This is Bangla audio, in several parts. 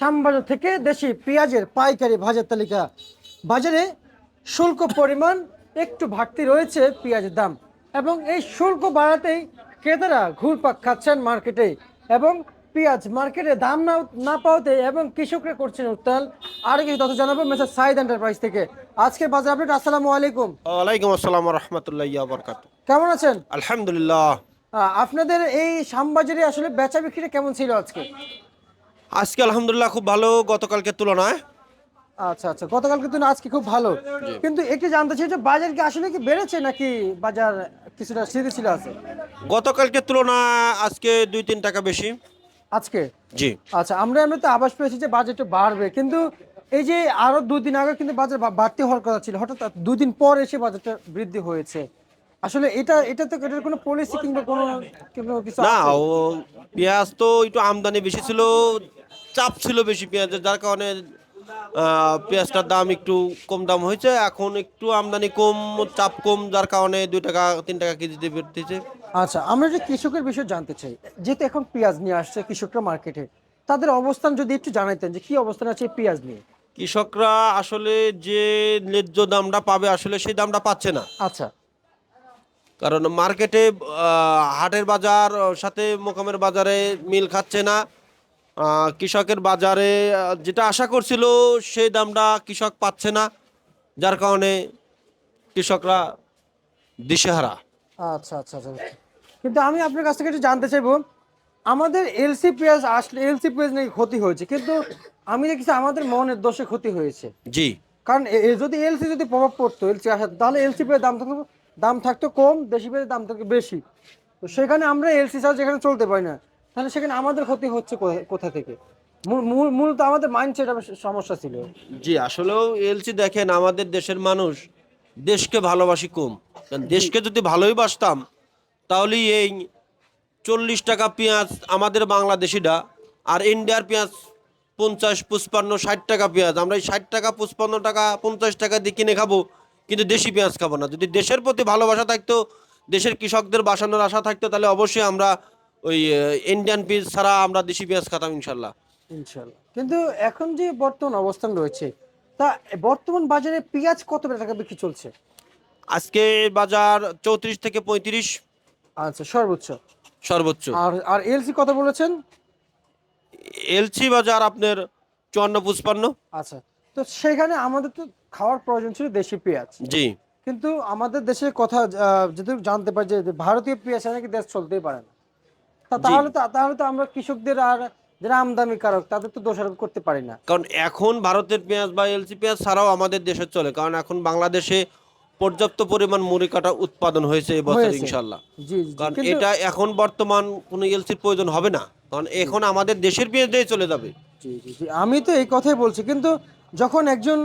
শ্যামবাজার থেকে দেশি পেঁয়াজের পাইকারি বাজার তালিকা। বাজারে শুল্ক পরিমাণ একটু ঘাটতি রয়েছে পেঁয়াজের দাম। এবং এই শুল্ক বাড়াতেই ক্রেতারা ঘুরপাক খাচ্ছেন মার্কেটে এবং পেঁয়াজ মার্কেটে দাম না না পাওয়াতে এবং কৃষকরা করছেন উত্তাল। আরও কিছু তথ্য জানাব মেসার সাইদ এন্টারপ্রাইজ থেকে। আজকে বাজার আপডেট আসসালামু আলাইকুম। ওয়ালাইকুম আসসালাম রহমতুল্লাহ বরকাত কেমন আছেন? আলহামদুলিল্লাহ। আপনাদের এই শ্যামবাজারে আসলে বেচা বিক্রিটা কেমন ছিল আজকে? আজকে আলহামদুলিল্লাহ খুব ভালো গতকালকে তুলনায়। আচ্ছা আচ্ছা গতকালকে তো না, আজকে খুব ভালো। কিন্তু একটু জানতে চাই যে বাজার কি আসলে কি বেড়েছে নাকি বাজার কিছুটা স্থিতিশীল আছে গতকালকে তুলনায় আজকে দুই তিন টাকা বেশি। আজকে? জি। আচ্ছা আমরা আমরা তো আবাস পেয়েছি যে বাজেটটা বাড়বে কিন্তু এই যে আরও দুদিন আগে কিন্তু বাজার বাড়তি হওয়ার কথা ছিল হঠাৎ দুদিন পর এসে বাজারটা বৃদ্ধি হয়েছে। আসলে এটা এটা তো এটার কোনো পলিসি কিংবা কোনো কোনো কিছু না ও পেঁয়াজ তো একটু আমদানি বেশি ছিল চাপ ছিল বেশি পেঁয়াজের যার কারণে পেঁয়াজটার দাম একটু কম দাম হয়েছে। এখন একটু আমদানি কম চাপ কম যার কারণে দুই টাকা তিন টাকা কেজিতে বেরতেছে আচ্ছা আমরা যে কৃষকের বিষয়ে জানতে চাই যেহেতু এখন পেঁয়াজ নিয়ে আসছে কৃষকরা মার্কেটে তাদের অবস্থান যদি একটু জানাইতেন যে কি অবস্থান আছে পেঁয়াজ নিয়ে। কৃষকরা আসলে যে ন্যায্য দামটা পাবে আসলে সেই দামটা পাচ্ছে না। আচ্ছা। কারণ মার্কেটে হাটের বাজার সাথে মোকামের বাজারে মিল খাচ্ছে না। কৃষকের বাজারে যেটা আশা করছিল সেই দামটা কৃষক পাচ্ছে না যার কারণে কৃষকরা দিশেহারা। আচ্ছা আচ্ছা আচ্ছা। কিন্তু আমি আপনার কাছ থেকে একটু জানতে চাইব আমাদের এলসি পেঁয়াজ আসলে এলসি পেঁয়াজ নাকি ক্ষতি হয়েছে কিন্তু আমি দেখছি আমাদের মনের দোষে ক্ষতি হয়েছে। জি। কারণ যদি এলসি যদি প্রভাব পড়তো এলসি আসার তাহলে এলসি পেঁয়াজ দাম থাকতো দাম থাকতো কম দেশি পেঁয়াজের দাম থাকতো বেশি। তো সেখানে আমরা এলসি ছাড়া যেখানে চলতে পারি না তাহলে সেখানে আমাদের ক্ষতি হচ্ছে কোথা- থেকে? মূল- মূল মূলত আমাদের মাইন্ডসেট সমস্যা ছিল। জি আসলেও এলসি দেখেন আমাদের দেশের মানুষ দেশকে ভালোবাসি কম। কারণ দেশকে যদি ভালোই বাসতাম তাহলে এই চল্লিশ টাকা পেঁয়াজ আমাদের বাংলাদেশিরা আর ইন্ডিয়ার পেঁয়াজ পঞ্চাশ পুষ্পান্ন ষাট টাকা পেঁয়াজ। আমরা এই ষাট টাকা পুষ্পান্ন টাকা পঞ্চাশ টাকা দিয়ে কিনে খাব কিন্তু দেশি পেঁয়াজ খাব না। যদি দেশের প্রতি ভালোবাসা থাকতো দেশের কৃষকদের বাসানোর আশা থাকতো তাহলে অবশ্যই আমরা ওই ইন্ডিয়ান পেঁয়াজ ছাড়া আমরা দেশি পেঁয়াজ খাতাম ইনশাল্লাহ। ইনশাল্লাহ। কিন্তু এখন যে বর্তমান অবস্থান রয়েছে তা বর্তমান বাজারে পেঁয়াজ কত টাকা বিক্রি চলছে? আজকে বাজার চৌত্রিশ থেকে পঁয়ত্রিশ। আচ্ছা সর্বোচ্চ। সর্বোচ্চ। আর আর এলসি কত বলেছেন? এলসি বাজার আপনার চুয়ান্ন পুষ্পান্ন আচ্ছা তো সেখানে আমাদের তো খাওয়ার প্রয়োজন ছিল দেশি পেঁয়াজ। জি। কিন্তু আমাদের দেশের কথা যদি জানতে পারি যে ভারতীয় পেঁয়াজ নাকি দেশ চলতেই পারে না। তাহলে তো তাহলে তো আমরা কৃষকদের আর যারা আমদানিকারক তাদের তো দোষারোপ করতে পারি না। কারণ এখন ভারতের পেঁয়াজ বা এলসি পেঁয়াজ ছাড়াও আমাদের দেশে চলে কারণ এখন বাংলাদেশে পর্যাপ্ত পরিমাণ মুড়ি কাটা উৎপাদন হয়েছে এই বছর হয়েছে। ইনশাল্লাহ কারণ এটা এখন বর্তমান কোনো এলসির প্রয়োজন হবে না কারণ এখন আমাদের দেশের পেঁয়াজটাই চলে যাবে। আমি তো এই কথাই বলছি কিন্তু যখন একজন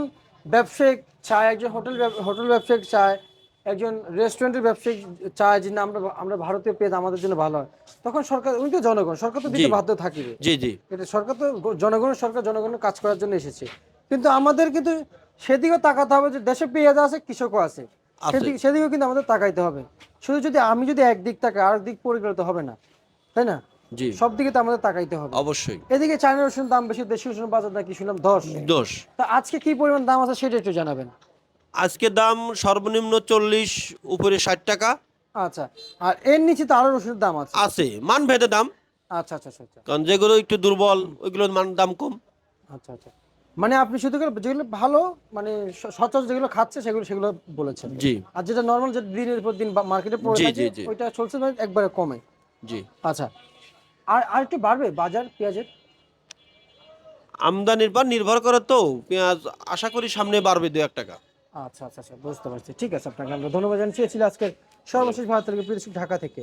ব্যবসায়িক চায় একজন হোটেল হোটেল ব্যবসায়িক চায় একজন রেস্টুরেন্টের ব্যবসায়িক চায় যে না আমরা আমরা ভারতীয় পেঁয়াজ আমাদের জন্য ভালো হয়। তখন সরকার উনি তো জনগণ সরকার তো দিতে বাধ্য থাকিবে। জি জি। এটা সরকার তো জনগণের সরকার জনগণের কাজ করার জন্য এসেছে। কিন্তু আমাদের কিন্তু সেদিকেও তাকাতে হবে যে দেশে পেঁয়াজ আছে কৃষকও আছে। সেদিকে সেদিকেও কিন্তু আমাদের তাকাইতে হবে। শুধু যদি আমি যদি একদিক তাকাই আর দিক পরিগণিত হবে না। তাই না? জি। সব দিকে তো আমাদের তাকাইতে হবে। অবশ্যই। এদিকে চায়না রসুন দাম বেশি দেশি রসুন বাজার নাকি শুনলাম দশ। দোষ তা আজকে কি পরিমাণ দাম আছে সেটা একটু জানাবেন। আজকে দাম সর্বনিম্ন চল্লিশ উপরে ষাট টাকা। আচ্ছা আর এর নিচে তো আরও রসুনের দাম আছে। আছে মান ভেদে দাম। আচ্ছা আচ্ছা আচ্ছা আচ্ছা। কারণ যেগুলো একটু দুর্বল ওইগুলোর মান দাম কম। আচ্ছা আচ্ছা। মানে আপনি শুধু যেগুলো ভালো মানে স- সচরাচর যেগুলো খাচ্ছে সেগুলো সেগুলো বলেছেন। জি। আর যেটা নর্মাল যেটা দিনের পর দিন মার্কেটে পড়ে থাকে। ওইটা চলছে না একবারে কমে। জি। আচ্ছা। আর আর একটু বাড়বে বাজার পেঁয়াজের? আমদানির পর নির্ভর করে তো পেঁয়াজ আশা করি সামনে বাড়বে দু এক টাকা। আচ্ছা আচ্ছা আচ্ছা বুঝতে পারছি। ঠিক আছে, আপনাকে আমরা ধন্যবাদ জানিয়েছি আজকের সর্বশেষ ভারত থেকে ঢাকা থেকে।